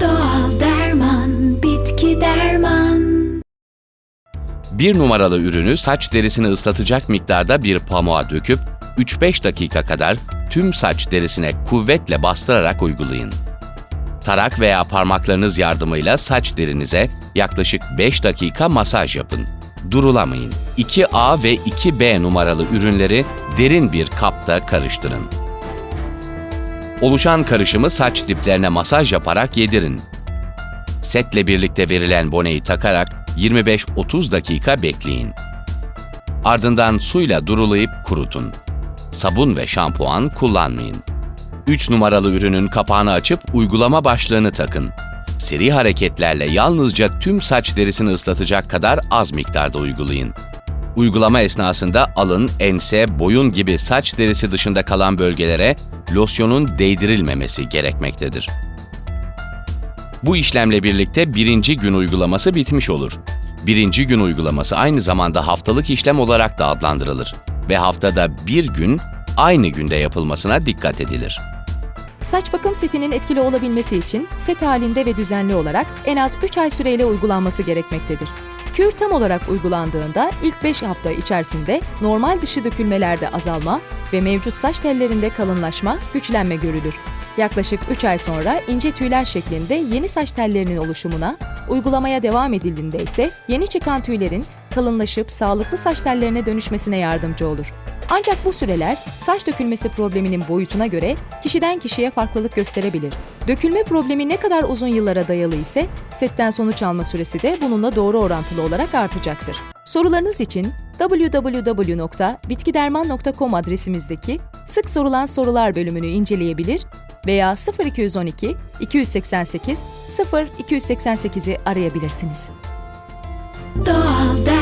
Doğal derman, bitki derman. Bir numaralı ürünü saç derisini ıslatacak miktarda bir pamuğa döküp 3-5 dakika kadar tüm saç derisine kuvvetle bastırarak uygulayın. Tarak veya parmaklarınız yardımıyla saç derinize yaklaşık 5 dakika masaj yapın. Durulamayın. 2A ve 2B numaralı ürünleri derin bir kapta karıştırın. Oluşan karışımı saç diplerine masaj yaparak yedirin. Setle birlikte verilen boneyi takarak 25-30 dakika bekleyin. Ardından suyla durulayıp kurutun. Sabun ve şampuan kullanmayın. 3 numaralı ürünün kapağını açıp uygulama başlığını takın. Seri hareketlerle yalnızca tüm saç derisini ıslatacak kadar az miktarda uygulayın. Uygulama esnasında alın, ense, boyun gibi saç derisi dışında kalan bölgelere losyonun değdirilmemesi gerekmektedir. Bu işlemle birlikte birinci gün uygulaması bitmiş olur. Birinci gün uygulaması aynı zamanda haftalık işlem olarak da adlandırılır ve haftada bir gün aynı günde yapılmasına dikkat edilir. Saç bakım setinin etkili olabilmesi için set halinde ve düzenli olarak en az 3 ay süreyle uygulanması gerekmektedir. Kür tam olarak uygulandığında ilk 5 hafta içerisinde normal dışı dökülmelerde azalma ve mevcut saç tellerinde kalınlaşma, güçlenme görülür. Yaklaşık 3 ay sonra ince tüyler şeklinde yeni saç tellerinin oluşumuna, uygulamaya devam edildiğinde ise yeni çıkan tüylerin kalınlaşıp sağlıklı saç tellerine dönüşmesine yardımcı olur. Ancak bu süreler saç dökülmesi probleminin boyutuna göre kişiden kişiye farklılık gösterebilir. Dökülme problemi ne kadar uzun yıllara dayalı ise setten sonuç alma süresi de bununla doğru orantılı olarak artacaktır. Sorularınız için www.bitkiderman.com adresimizdeki sık sorulan sorular bölümünü inceleyebilir veya 0212 288 0288'i arayabilirsiniz. Doğal.